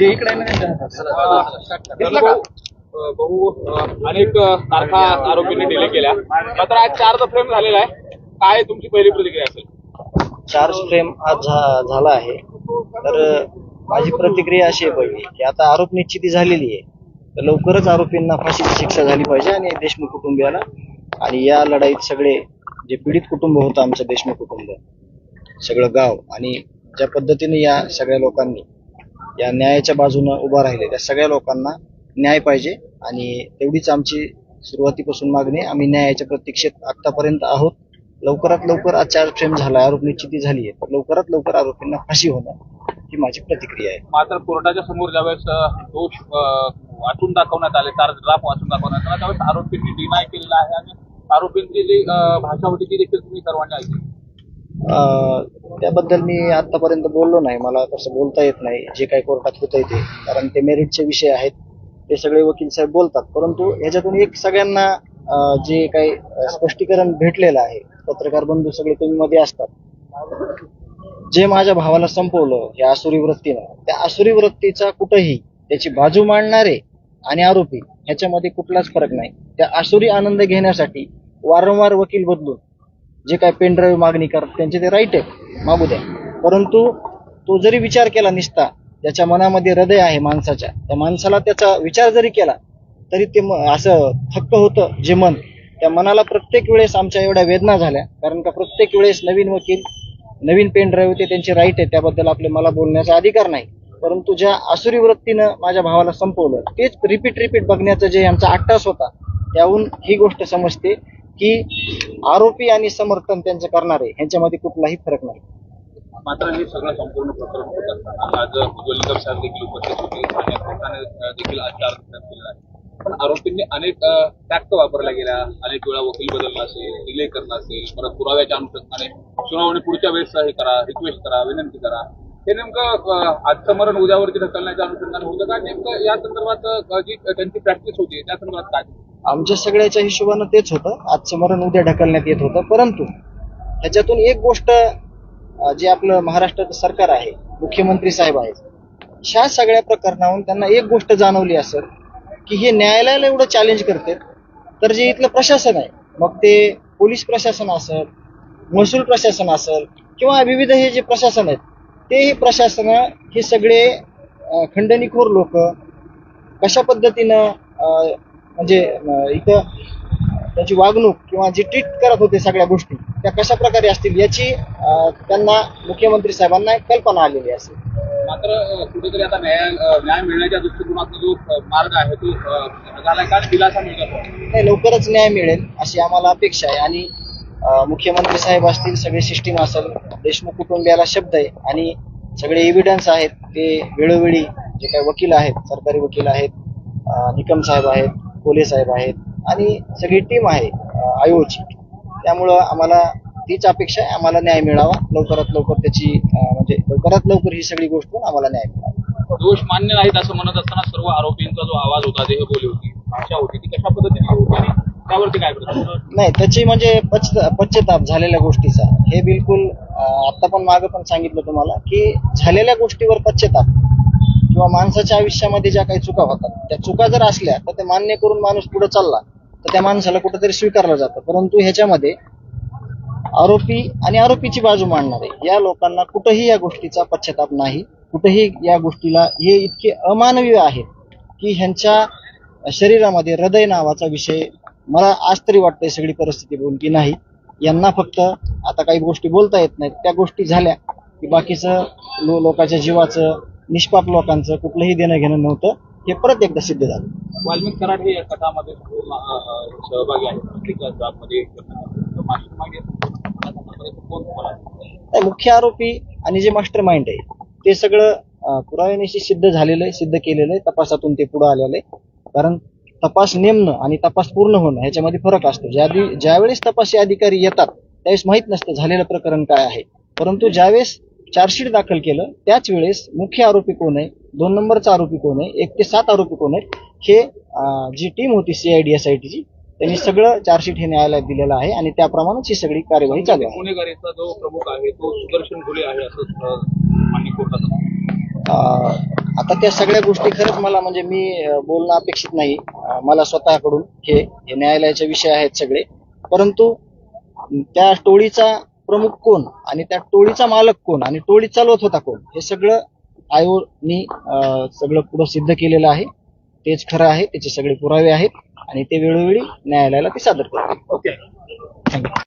ते इकडे आहे ना त्यांच्या हातात. दिसलं का? अ, बहु अ, अनेक अ, तारखा आरोपींनी डिले केल्या. मात्र आज चारचा फ्रेम झालेला आहे. काय तुमची पहिली प्रतिक्रिया असेल? चार्ज फ्रेम आज झा- झाला आहे. तर माझी प्रतिक्रिया अशी आहे पहिली की आता आरोप निश्चिती झालेली आहे. तर लवकरच आरोपींना फाशीची शिक्षा झाली पाहिजे आणि देशमुख कुटुंबियाला आणि या लढाईत सगळे जे पीडित कुटुंब होतं आमचं देशमुख कुटुंब सगळं गाव आणि ज्या पद्धतीने या सगळ्या लोकांनी या न्यायाच्या बाजूनं उभा राहिले. त्या सगळ्या लोकांना न्याय पाहिजे आणि तेवढीच आमची सुरुवातीपासून मागणी आम्ही न्यायाच्या प्रतीक्षेत आतापर्यंत आहोत. लवकरात लवकर आज चार्ज फ्रेम झाला आरोप निश्चिती झाली आहे. तर लवकरात लवकर आरोपींना फाशी होणं ही माझी प्रतिक्रिया आहे. मात्र कोर्टाच्या समोर ज्यावेळेस दोष वाचून दाखवण्यात आले चार ड्राफ्ट वाचून दाखवण्यात आला त्यावेळेस आरोपींनी डिनाय केलेला आहे आणि आरोपींची जी भाषा होती ती देखील तुम्ही सर्वांनी ऐकली. त्याबद्दल मी आतापर्यंत बोललो नाही. मला तसं बोलता येत नाही. जे काही कोर्टात होतंय ते. कारण ते मेरिटचे विषय आहेत. ते सगळे वकील साहेब बोलतात. परंतु ह्याच्यातून एक सगळ्यांना जे काही स्पष्टीकरण भेटलेलं आहे. पत्रकार बंधू सगळे तुम्ही मध्ये असतात. जे माझ्या भावाला संपवलं या आसुरी वृत्तीनं त्या आसुरी वृत्तीचा कुठंही त्याची बाजू मांडणारे आणि आरोपी ह्याच्यामध्ये कुठलाच फरक नाही. त्या आसुरी आनंद घेण्यासाठी वारंवार वकील बदलून जे काय पेनड्राईव्ह मागणी करतात त्यांचे ते राईट आहे मागू द्या. परंतु तो जरी विचार केला निसता त्याच्या मनामध्ये हृदय आहे माणसाच्या त्या माणसाला त्याचा विचार जरी केला तरी ते असं थक्क होतं जे मन. त्या मनाला प्रत्येक वेळेस आमच्या एवढ्या वेदना झाल्या कारण का प्रत्येक वेळेस नवीन वकील नवीन पेन ड्राईव्ह ते त्यांचे राईट आहे त्याबद्दल आपले मला बोलण्याचा अधिकार नाही. परंतु ज्या आसुरी वृत्तीनं माझ्या भावाला संपवलं तेच रिपीट रिपीट बघण्याचं जे यांचा आट्टास होता त्याहून ही गोष्ट समजते की आरोपी आणि समर्थन त्यांचं करणारे ह्यांच्यामध्ये कुठलाही फरक नाही. मात्र हे सगळं संपूर्ण प्रकरण होत असताना आज उज्ज्वल साहेब देखील उपस्थित होते. देखील आज चार केला आहे. पण आरोपींनी अनेक टॅक्ट वापरल्या गेल्या. अनेक वेळा वकील बदलला असेल डिले करणं असेल परत पुराव्याच्या अनुषंगाने सुनावणी पुढच्या वेळेस हे करा रिक्वेस्ट करा विनंती करा. हे नेमकं आज आजचं मरण उद्यावरती ढकलण्याच्या अनुषंगाने होतं का? नेमकं या संदर्भात जी त्यांची प्रॅक्टिस होती त्या संदर्भात काय? आमच्या सगळ्याच्या हिशोबानं तेच होतं. आजचं मरण उद्या ढकलण्यात येत होतं. परंतु ह्याच्यातून एक गोष्ट जे आपलं महाराष्ट्राचं सरकार आहे मुख्यमंत्री साहेब आहेत ह्या सगळ्या प्रकरणाहून त्यांना एक गोष्ट जाणवली असेल की हे न्यायालयाला एवढं चॅलेंज करते तर जे इथलं प्रशासन आहे मग ते पोलीस प्रशासन असेल महसूल प्रशासन असेल किंवा विविध हे जे प्रशासन आहेत ते हे प्रशासन हे सगळे खंडणीखोर लोक कशा पद्धतीनं म्हणजे इथं त्यांची वागणूक किंवा जे ट्रीट करत होते सगळ्या गोष्टी त्या कशा प्रकारे असतील याची त्यांना मुख्यमंत्री साहेबांना कल्पना आलेली असेल मात्र कुठेतरी आता न्याय न्याय मिळण्याच्या दृष्टिकोनातून जो मार्ग आहे तो झाला का? दिलासा मिळतो नाही लवकरच न्याय मिळेल अशी आम्हाला अपेक्षा आहे. आणि मुख्यमंत्री साहेब असतील सगळे सिस्टीम असेल देशमुख कुटुंबियाला शब्द आहे. आणि सगळे एव्हिडन्स आहेत ते वेळोवेळी जे काही वकील आहेत सरकारी वकील आहेत निकम साहेब आहेत कोले साहेब आहेत आणि सगळी टीम आहे अं, आयोची त्यामुळं आम्हाला तीच अपेक्षा आहे आम्हाला न्याय मिळावा. लवकरात लवकर त्याची म्हणजे लवकरात लवकर ही सगळी गोष्ट आम्हाला न्याय मिळावा. दोष मान्य नाहीत असं म्हणत असताना सर्व आरोपींचा जो आवाज होता देहबोली होती भाषा होती ती कशा पद्धतीने होती आणि त्यावरती काय नाही त्याची म्हणजे पश्च पश्चाताप झालेल्या गोष्टीचा. हे बिलकुल आता पण मागं पण सांगितलं तुम्हाला की झालेल्या गोष्टीवर पश्चाताप. किंवा माणसाच्या आयुष्यामध्ये ज्या काही चुका होतात त्या चुका जर असल्या तर ते मान्य करून माणूस पुढे चालला तर त्या माणसाला कुठेतरी स्वीकारलं जातं. परंतु ह्याच्यामध्ये आरोपी आणि आरोपीची बाजू मांडणारे या लोकांना कुठंही या गोष्टीचा पश्चाताप नाही. कुठेही या गोष्टीला हे इतके अमानवीय आहेत की ह्यांच्या शरीरामध्ये हृदय नावाचा विषय मला आज तरी वाटतंय सगळी परिस्थिती बोलून की नाही. यांना फक्त आता काही गोष्टी बोलता येत नाहीत. त्या गोष्टी झाल्या की बाकीचं लो लोकांच्या जीवाचं निष्पाप लोकांचं कुठलंही देणं घेणं नव्हतं हे परत एकदा सिद्ध झालं. वाल्मिक कराड हे या अ, सहभागी आहेत. नाही, मुख्य आरोपी आणि जे मास्टर माइंड आहे ते सगळं पुराव्यानिशी सिद्ध झालेलं आहे सिद्ध केलेलं आहे. तपासातून ते पुढे आलेलं आहे. कारण तपास नेमणं आणि तपास पूर्ण होणं ह्याच्यामध्ये फरक असतो. ज्या ज्यावेळेस तपासी अधिकारी येतात त्यावेळेस माहीत नसतं झालेलं प्रकरण काय आहे. परंतु ज्यावेळेस चार्जशीट दाखल केलं. त्याच वेळेस मुख्य आरोपी कोण आहे? दोन नंबरचा आरोपी कोण आहे? एक ते सात आरोपी कोण आहेत? हे जी टीम होती सीआयडी एस आय टीची त्यांनी सगळं चार्जशीट हे न्यायालयात दिलेलं आहे आणि त्याप्रमाणेच ही सगळी कार्यवाही चालू आहे. गुन्हेगारीचा जो प्रमुख आहे तो सुदर्शन घुले आहे असं अ, मान्य कोर्टाचं अं, आता त्या सगळ्या गोष्टी खरंच मला म्हणजे मी बोलणं अपेक्षित नाही. मला स्वतःकडून हे हे न्यायालयाचे विषय आहेत सगळे. परंतु त्या टोळीचा प्रमुख कोण? आणि त्या टोळीचा मालक कोण? आणि टोळी चालवत होता कोण? हे सगळं आयोगनी सगळं पुढं सिद्ध केलेलं आहे. तेच खरं आहे. त्याचे सगळे पुरावे आहेत. आणि ते वेळोवेळी न्यायालयाला ते सादर करतील. ओके. Thank you.